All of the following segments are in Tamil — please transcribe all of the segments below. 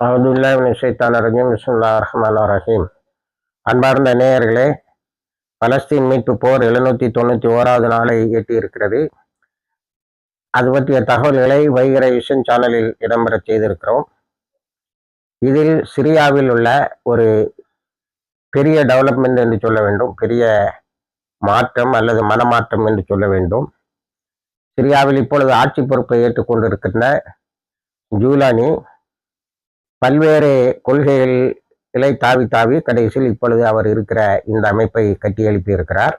அவுதுல்லாஹிமின் பிஸ்மில்லா ரஹ்மான் ரஹீம் அன்பார்ந்த நேயர்களே பலஸ்தீன் மீட்பு போர் எழுநூற்றி தொண்ணூற்றி ஓராவது நாளை எட்டியிருக்கிறது அது பற்றிய தகவல்களை வைகரை விஷன் சேனலில் இடம்பெற செய்திருக்கிறோம். இதில் சிரியாவில் உள்ள ஒரு பெரிய டெவலப்மெண்ட் என்று சொல்ல வேண்டும். பெரிய மாற்றம் அல்லது மனமாற்றம் என்று சொல்ல வேண்டும். சிரியாவில் இப்பொழுது ஆட்சி பொறுப்பை ஏற்றுக்கொண்டிருக்கின்ற ஜூலானி பல்வேறு கொள்கைகளை தாவி தாவி கடைசியில் இப்பொழுது அவர் இருக்கிற இந்த அமைப்பை கட்டி எழுப்பியிருக்கிறார்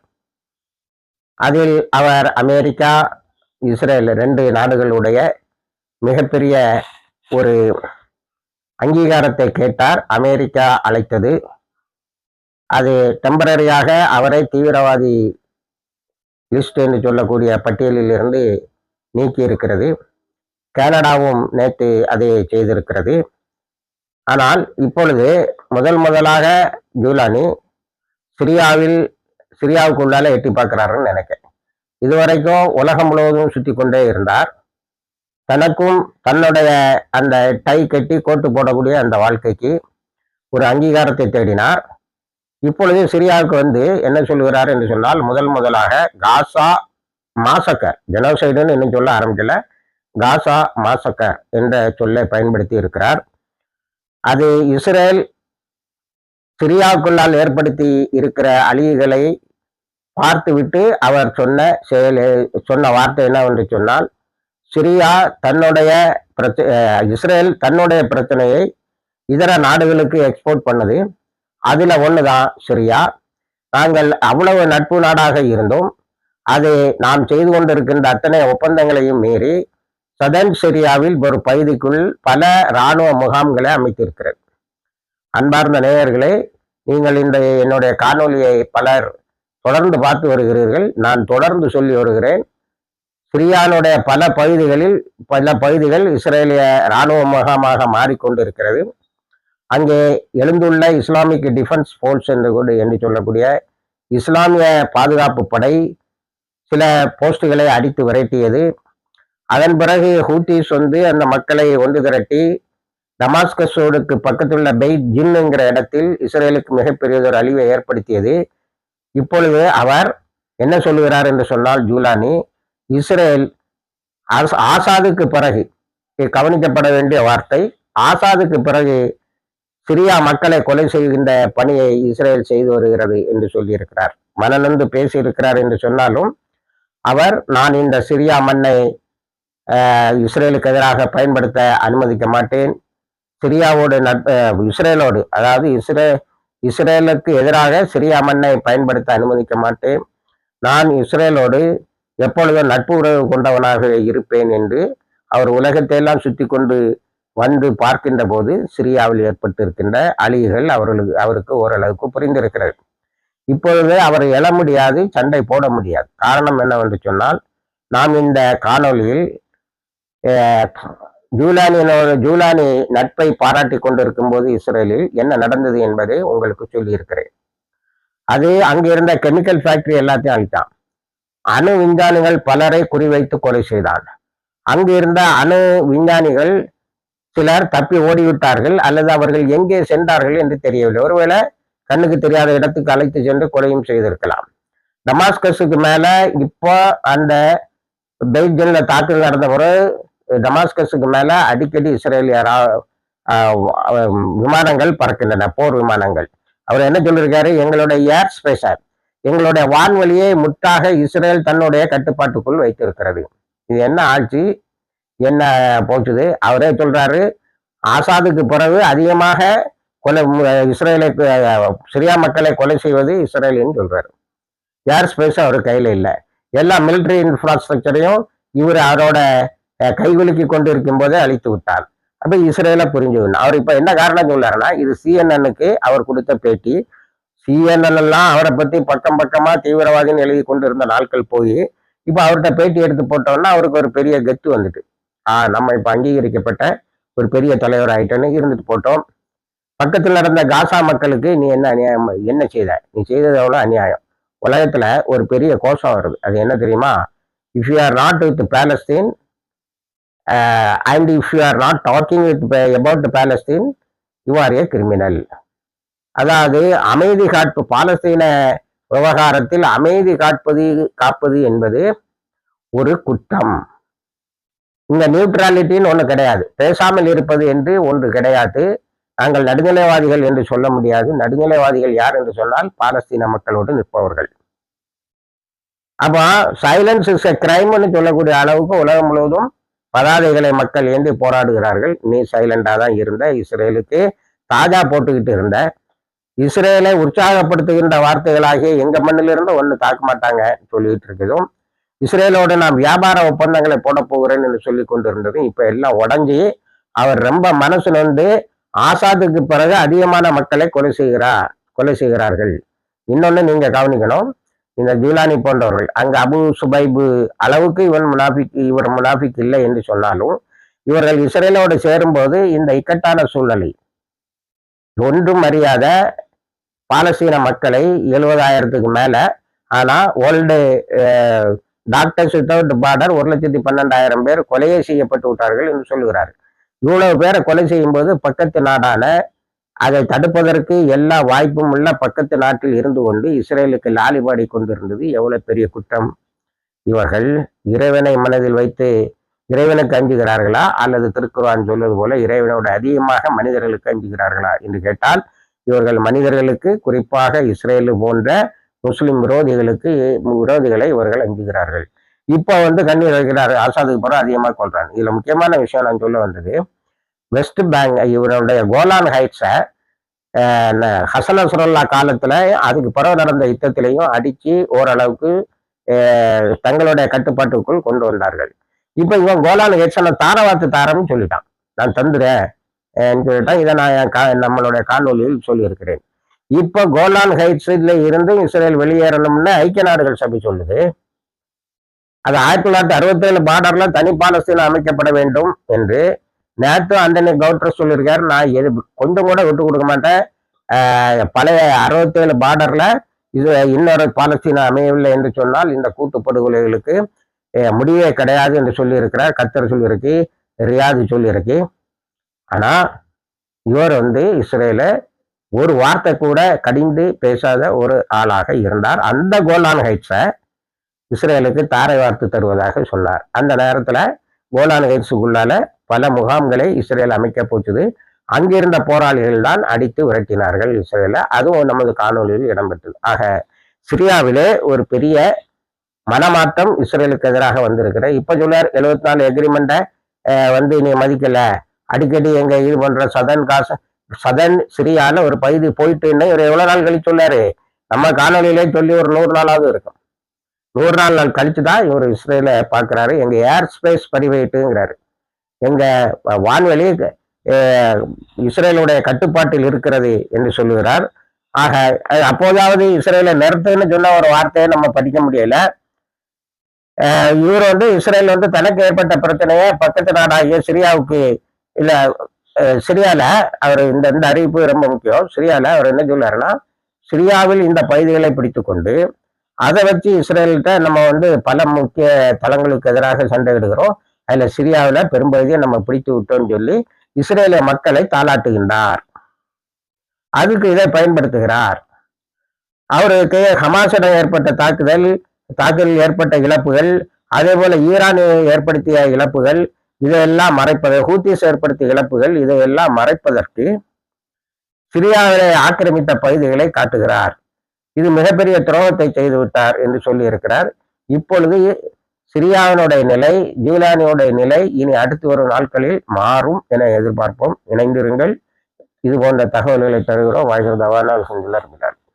அதில் அவர் அமெரிக்கா இஸ்ரேல் ரெண்டு நாடுகளுடைய மிகப்பெரிய ஒரு அங்கீகாரத்தை கேட்டார். அமெரிக்கா அழைத்தது. அது டெம்பரரியாக அவரை தீவிரவாதி லிஸ்ட் என்று சொல்லக்கூடிய பட்டியலில் இருந்து நீக்கி இருக்கிறது கனடாவும் நேற்று அதை செய்திருக்கிறது. ஆனால் இப்பொழுது முதல் முதலாக ஜூலானி சிரியாவில் சிரியாவுக்கு உள்ளால எட்டி பார்க்கிறாருன்னு நினைக்கிறேன் இதுவரைக்கும் உலகம் முழுவதும் சுற்றி கொண்டே இருந்தார். தனக்கும் தன்னுடைய அந்த டை கட்டி கோட்டு போடக்கூடிய அந்த வாழ்க்கைக்கு ஒரு அங்கீகாரத்தை தேடினார். இப்பொழுது சிரியாவுக்கு வந்து என்ன சொல்கிறார் என்று சொன்னால் முதல் முதலாக காசா மாசக்கர் ஜெனோசைடுன்னு இன்னும் சொல்ல ஆரம்பிக்கல. காசா மாசக்கர் என்ற சொல்லை பயன்படுத்தி இருக்கிறார். அது இஸ்ரேல் சிரியாவுக்குள்ளால் ஏற்படுத்தி இருக்கிற அழிவுகளை பார்த்துவிட்டு அவர் சொன்ன செயல் சொன்ன வார்த்தை என்னவென்று சொன்னால் சிரியா தன்னுடைய பிரச்ச இஸ்ரேல் தன்னுடைய பிரச்சனையை இதர நாடுகளுக்கு எக்ஸ்போர்ட் பண்ணது. அதில் ஒன்று தான் சிரியா. நாங்கள் அவ்வளவு நட்பு நாடாக இருந்தோம். அது நாம் செய்து கொண்டிருக்கின்ற அத்தனை ஒப்பந்தங்களையும் மீறி சதன் சிரியாவில் ஒரு பகுதிக்குள் பல இராணுவ முகாம்களை அமைத்திருக்கிறது. அன்பார்ந்த நேயர்களே நீங்கள் இந்த என்னுடைய காணொலியை பலர் தொடர்ந்து பார்த்து வருகிறீர்கள். நான் தொடர்ந்து சொல்லி வருகிறேன். சிரியானுடைய பல பகுதிகளில் பல பகுதிகள் இஸ்ரேலிய இராணுவ முகாமாக மாறிக்கொண்டிருக்கிறது. அங்கே எழுந்துள்ள இஸ்லாமிக் டிஃபென்ஸ் ஃபோர்ஸ் என்று கூட என்று சொல்லக்கூடிய இஸ்லாமிய பாதுகாப்பு படை சில போஸ்டுகளை அடித்து விரட்டியது. அதன் பிறகு ஹூத்திஸ் வந்து அந்த மக்களை ஒன்று திரட்டி டமாஸ்கஸோடுக்கு பக்கத்துள்ள பெய்ட் ஜின்னுங்கிற இடத்தில் இஸ்ரேலுக்கு மிகப்பெரியதொரு அழிவை ஏற்படுத்தியது. இப்பொழுது அவர் என்ன சொல்லுகிறார் என்று சொன்னால் ஜூலானி இஸ்ரேல் ஆசாதுக்கு பிறகு கவனிக்கப்பட வேண்டிய வார்த்தை ஆசாதுக்கு பிறகு சிரியா மக்களை கொலை செய்கின்ற பணியை இஸ்ரேல் செய்து வருகிறது என்று சொல்லியிருக்கிறார். மனநந்து பேசியிருக்கிறார் என்று சொன்னாலும் அவர் நான் இந்த சிரியா மண்ணை இஸ்ரேலுக்கு எதிராக பயன்படுத்த அனுமதிக்க மாட்டேன். சிரியாவோடு நட்பு இஸ்ரேலோடு அதாவது இஸ்ரே இஸ்ரேலுக்கு எதிராக சிரியா மண்ணை பயன்படுத்த அனுமதிக்க மாட்டேன். நான் இஸ்ரேலோடு எப்பொழுதும் நட்பு உறவு கொண்டவனாக இருப்பேன் என்று அவர் உலகத்தையெல்லாம் சுற்றி கொண்டு வந்து பார்க்கின்ற போது சிரியாவில் ஏற்பட்டிருக்கின்ற அழிகள் அவர்களுக்கு அவருக்கு ஓரளவுக்கு புரிந்திருக்கிறது. இப்பொழுது அவர் எழ முடியாது சண்டை போட முடியாது. காரணம் என்னவென்று சொன்னால் நாம் இந்த காணொலியில் ஜூலானியனோட ஜூலானி நட்பை பாராட்டி கொண்டிருக்கும் போது இஸ்ரேலில் என்ன நடந்தது என்பதை உங்களுக்கு சொல்லியிருக்கிறேன். அது அங்கிருந்த கெமிக்கல் ஃபேக்டரி எல்லாத்தையும் அழித்தான். அணு விஞ்ஞானிகள் பலரை குறிவைத்து கொலை செய்தான். அங்கு இருந்த அணு விஞ்ஞானிகள் சிலர் தப்பி ஓடிவிட்டார்கள் அல்லது அவர்கள் எங்கே சென்றார்கள் என்று தெரியவில்லை. ஒருவேளை கண்ணுக்கு தெரியாத இடத்துக்கு அழைத்து சென்று கொலையும் செய்திருக்கலாம். டமாஸ்கஸுக்கு மேல இப்போ அந்த பெய்ஜில் தாக்குதல் நடந்த பிறகு டமாஸ்கஸுக்கு மேல அடிக்கடி இஸ்ரேலிய விமானங்கள் பறக்கின்றன போர் விமானங்கள். அவர் என்ன சொல்லியிருக்காரு எங்களுடைய ஏர் ஸ்பேஸர் எங்களுடைய வான்வழியை முற்றாக இஸ்ரேல் தன்னுடைய கட்டுப்பாட்டுக்குள் வைத்திருக்கிறது. இது என்ன ஆட்சி? என்ன போச்சுது அவரே சொல்றாரு ஆசாதுக்கு பிறகு அதிகமாக கொலை இஸ்ரேலை சிரியா மக்களை கொலை செய்வது இஸ்ரேலின்னு சொல்றாரு. ஏர் ஸ்பேஸ் அவர் கையில் இல்லை. எல்லா மிலிட்ரி இன்ஃப்ராஸ்ட்ரக்சரையும் இவர் அவரோட கைகுலுக்கி கொண்டு இருக்கும் போதே அழித்து விட்டார். அப்ப இஸ்ரேல புரிஞ்சுக்கணும் அவர் இப்ப என்ன காரணம் சொல்லாருன்னா இது சிஎன்என்னுக்கு அவர் கொடுத்த பேட்டி. சிஎன்என் எல்லாம் அவரை பத்தி பக்கம் பக்கமா தீவிரவாதின்னு எழுதி கொண்டு இருந்த நாட்கள் போய் இப்ப அவர்கிட்ட பேட்டி எடுத்து போட்டோம்னா அவருக்கு ஒரு பெரிய கெத்து வந்துட்டு. ஆஹ் நம்ம இப்ப அங்கீகரிக்கப்பட்ட ஒரு பெரிய தலைவர் ஆயிட்டேன்னு இருந்துட்டு போட்டோம். பக்கத்தில் நடந்த காசா மக்களுக்கு நீ என்ன அநியாயம் என்ன செய்த? நீ செய்தது எவ்வளோ அநியாயம்? உலகத்துல ஒரு பெரிய கோஷம் வருது. அது என்ன தெரியுமா? If you are not with Palestine and if you are not talking with about Palestine you are a criminal அதாவது அமைதி காட்பு பாலஸ்தீன விவகாரத்தில் அமைதி காட்பது காப்பது என்பது ஒரு குற்றம். இந்த நியூட்ராலிட்டின்னு ஒன்று கிடையாது. பேசாமல் இருப்பது என்று ஒன்று கிடையாது. நாங்கள் நடுநிலைவாதிகள் என்று சொல்ல முடியாது. நடுநிலைவாதிகள் யார் என்று சொன்னால் பாலஸ்தீன மக்களோடு நிற்பவர்கள். அப்போ சைலன்ஸ் இஸ் எ கிரைம்னு சொல்லக்கூடிய அளவுக்கு உலகம் முழுவதும் பதாதைகளை மக்கள் ஏந்தி போராடுகிறார்கள். நீ சைலண்டா தான் இருந்த. இஸ்ரேலுக்கு தாஜா போட்டுக்கிட்டு இருந்த. இஸ்ரேலை உற்சாகப்படுத்துகின்ற வார்த்தைகளாகிய எங்க மண்ணிலிருந்து ஒன்று தாக்க மாட்டாங்க சொல்லிட்டு இருக்கிறதும் இஸ்ரேலோடு நான் வியாபார ஒப்பந்தங்களை போட போகிறேன் என்று சொல்லி கொண்டிருந்ததும் இப்ப எல்லாம் உடஞ்சி அவர் ரொம்ப மனசு நொந்து ஆசாத்துக்கு பிறகு அதிகமான மக்களை கொலை செய்கிறார் கொலை செய்கிறார்கள். இன்னொன்னு நீங்க கவனிக்கணும். இந்த ஜீலானி போன்றவர்கள் அங்கு அபு சுபைபு அளவுக்கு இவன் முனாஃபிக் இவர் முனாஃபிக் இல்லை என்று சொன்னாலும் இவர்கள் இஸ்ரேலோடு சேரும்போது இந்த இக்கட்டான சூழ்நிலை. ஒன்றும் அறியாத பாலஸ்தீன மக்களை எழுபதாயிரத்துக்கு மேல ஆனா வேர்ல்டு டாக்டர்ஸ் வித்தவுட் பார்டர் ஒரு லட்சத்தி பன்னெண்டாயிரம் பேர் கொலையே செய்யப்பட்டு விட்டார்கள் என்று சொல்லுகிறார் இவ்வளவு பேரை கொலை செய்யும்போது பக்கத்து நாடான அதை தடுப்பதற்கு எல்லா வாய்ப்பும் உள்ள பக்கத்து நாட்டில் இருந்து கொண்டு இஸ்ரேலுக்கு லாலிபாடி கொண்டிருந்தது எவ்வளவு பெரிய குற்றம்? இவர்கள் இறைவனை மனதில் வைத்து இறைவனுக்கு அஞ்சுகிறார்களா? அல்லது திருக்குறான் சொல்வது போல இறைவனோட அதிகமாக மனிதர்களுக்கு அஞ்சுகிறார்களா? என்று கேட்டால் இவர்கள் மனிதர்களுக்கு குறிப்பாக இஸ்ரேலு போன்ற முஸ்லிம் விரோதிகளுக்கு விரோதிகளை இவர்கள் அஞ்சுகிறார்கள். இப்போ வந்து கண்ணீர் வைக்கிறார்கள் ஆசாதுக்கு பிறகு அதிகமாக கொள்றாங்க இதுல முக்கியமான விஷயம் நான் சொல்ல வந்தது வெஸ்ட் பேங்க் இவருடைய கோலான் ஹைட்ஸை ஹசன் அசுரல்லா காலத்துல அதுக்கு பிறகு நடந்த யுத்தத்திலையும் அடிச்சு ஓரளவுக்கு தங்களுடைய கட்டுப்பாட்டுக்குள் கொண்டு வந்தார்கள். இப்போ இவன் கோலான் ஹைட்ஸை நான் தாரவாத்து தாரம்னு சொல்லிட்டான். நான் தந்துறேன் சொல்லிட்டான். இதை நான் நம்மளுடைய காணொலியில் சொல்லியிருக்கிறேன். இப்போ கோலான் ஹைட்ஸ்ல இருந்து இஸ்ரேல் வெளியேறணும்னு ஐக்கிய நாடுகள் சபை சொல்லுது. அது ஆயிரத்தி தொள்ளாயிரத்தி அறுபத்தி ஏழு பார்டர்ல தனி பாலஸ்தீன் அமைக்கப்பட வேண்டும் என்று நேற்று அண்டனி கவுண்டர் சொல்லியிருக்காரு நான் எது கொஞ்சம் கூட விட்டு கொடுக்க மாட்டேன். பழைய அறுபத்தேழு பார்டரில் இது இன்னொரு பாலஸ்தீனம் அமையவில்லை என்று சொன்னால் இந்த கூட்டுப்படுகொலைகளுக்கு முடிவே கிடையாது என்று சொல்லியிருக்கிறார் கத்தர் சொல்லியிருக்கு ரியாது சொல்லியிருக்கு. ஆனால் இவர் வந்து இஸ்ரேல ஒரு வார்த்தை கூட கடிந்து பேசாத ஒரு ஆளாக இருந்தார். அந்த கோலான் ஹைட்ஸை இஸ்ரேலுக்கு தாரை வார்த்து தருவதாக சொன்னார். அந்த நேரத்தில் கோலான் ஹைட்ஸுக்குள்ளால பல முகாம்களை இஸ்ரேல் அமைக்க போச்சுது. அங்கிருந்த போராளிகள் தான் அடித்து விரட்டினார்கள் இஸ்ரேல. அதுவும் நமது காணொலியில் இடம்பெற்றது. ஆக சிரியாவிலே ஒரு பெரிய மனமாற்றம் இஸ்ரேலுக்கு எதிராக வந்திருக்கிற இப்ப சொல்லார் எழுபத்தி நாலு எக்ரிமெண்ட்டை வந்து நீ மதிக்கல. அடிக்கடி எங்க இது பண்ற சதன் காசு சதன் சிரியால ஒரு பகுதி போயிட்டுன்னு ஒரு எவ்வளவு நாள் கழிச்சு சொல்லாரு நம்ம காணொலியிலே சொல்லி ஒரு நூறு நாளாவது இருக்கும். நூறு நாள் நாள் கழிச்சு தான் இவர் இஸ்ரேலை பார்க்குறாரு. எங்க ஏர் ஸ்பேஸ் பரிவேட்டுங்கிறாரு எங்கள் வான்வெளி இஸ்ரேலுடைய கட்டுப்பாட்டில் இருக்கிறது என்று சொல்லுகிறார். ஆக அப்போதாவது இஸ்ரேலை நிறுத்துன்னு சொன்ன ஒரு வார்த்தையை நம்ம படிக்க முடியல. இவர் வந்து இஸ்ரேல் வந்து தனக்கு ஏற்பட்ட பிரச்சனையை பக்கத்து நாடாகிய சிரியாவுக்கு இல்லை சிரியால அவர் இந்த இந்த அறிவிப்பு ரொம்ப முக்கியம். சிரியாவில் அவர் என்ன சொல்லாருன்னா சிரியாவில் இந்த பகுதிகளை பிடித்து கொண்டு அதை வச்சு இஸ்ரேல்கிட்ட நம்ம வந்து பல முக்கிய தளங்களுக்கு எதிராக சண்டையிடுகிறோம். அதுல சிரியாவில் பெரும்பகுதியை நம்ம பிடித்து விட்டோம்னு சொல்லி இஸ்ரேலிய மக்களை தாளாட்டுகின்றார். அதுக்கு இதை பயன்படுத்துகிறார். அவருக்கு ஹமாசிடம் ஏற்பட்ட தாக்குதல் தாக்குதலில் ஏற்பட்ட இழப்புகள் அதே போல ஈரான் ஏற்படுத்திய இழப்புகள் இதையெல்லாம் மறைப்பது ஹூத்திஸ் ஏற்படுத்திய இழப்புகள் இதையெல்லாம் மறைப்பதற்கு சிரியாவிலே ஆக்கிரமித்த பகுதிகளை காட்டுகிறார். இது மிகப்பெரிய துரோகத்தை செய்து விட்டார் என்று சொல்லி இருக்கிறார் இப்பொழுது சிரியாவினுடைய நிலை ஜீலானியுடைய நிலை இனி அடுத்து வரும் நாட்களில் மாறும் என எதிர்பார்ப்போம். இணைந்திருங்கள். இது போன்ற தகவல்களை தருகிறோம் வாழ்கிறதவானால் செஞ்சுள்ள இருக்கிறார்